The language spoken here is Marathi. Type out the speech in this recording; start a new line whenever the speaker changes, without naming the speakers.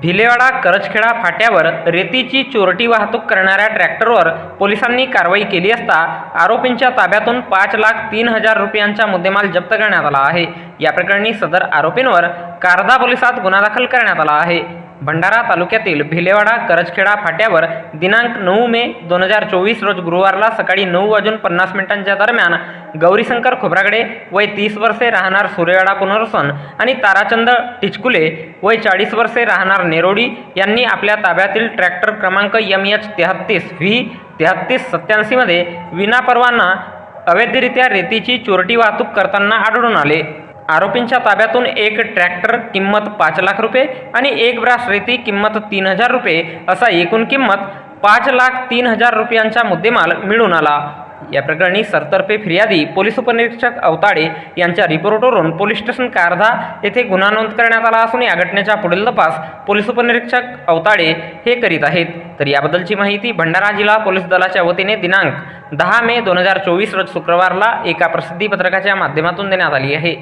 भिलेवाडा करजखेडा फाट्यावर रेतीची चोरटी वाहतूक करणाऱ्या ट्रॅक्टरवर पोलिसांनी कारवाई केली असता आरोपींच्या ताब्यातून पाच लाख तीन हजार रुपयांचा मुद्देमाल जप्त करण्यात आला आहे. या प्रकरणी सदर आरोपींवर कारदा पोलिसात गुन्हा दाखल करण्यात आला आहे. भंडारा तालुक्यातील भिलेवाडा करजखेडा फाट्यावर दिनांक नऊ मे दोन हजार चोवीस रोज गुरुवारला सकाळी नऊ वाजून पन्नास मिनिटांच्या दरम्यान गौरीशंकर खोब्रागडे वय तीस वर्षे राहणार सूर्यवाडा पुनर्वसन आणि ताराचंद टिचकुले वय चाळीस वर्षे राहणार नेरोडी यांनी आपल्या ताब्यातील ट्रॅक्टर क्रमांक एम एच तेहत्तीस व्ही तेहत्तीस सत्याऐंशीमध्ये विनापरवाना अवैधरित्या रेतीची चोरटी वाहतूक करताना आढळून आले. आरोपींच्या ताब्यातून एक ट्रॅक्टर किंमत पाच लाख रुपये आणि एक ब्रास रेती किंमत तीन हजार रुपये असा एकूण किंमत पाच लाख तीन हजार रुपयांचा मुद्देमाल मिळून आला. या प्रकरणी सरतर्फे फिर्यादी पोलीस उपनिरीक्षक अवताडे यांच्या रिपोर्टवरून पोलीस स्टेशन कारधा येथे गुन्हा नोंद करण्यात आला असून या घटनेचा पुढील तपास पोलीस उपनिरीक्षक अवताडे हे करीत आहेत. तर याबद्दलची माहिती भंडारा जिल्हा पोलीस दलाच्या वतीने दिनांक दहा मे दोन हजार चोवीस रोज शुक्रवारला एका प्रसिद्धी पत्रकाच्या माध्यमातून देण्यात आली आहे.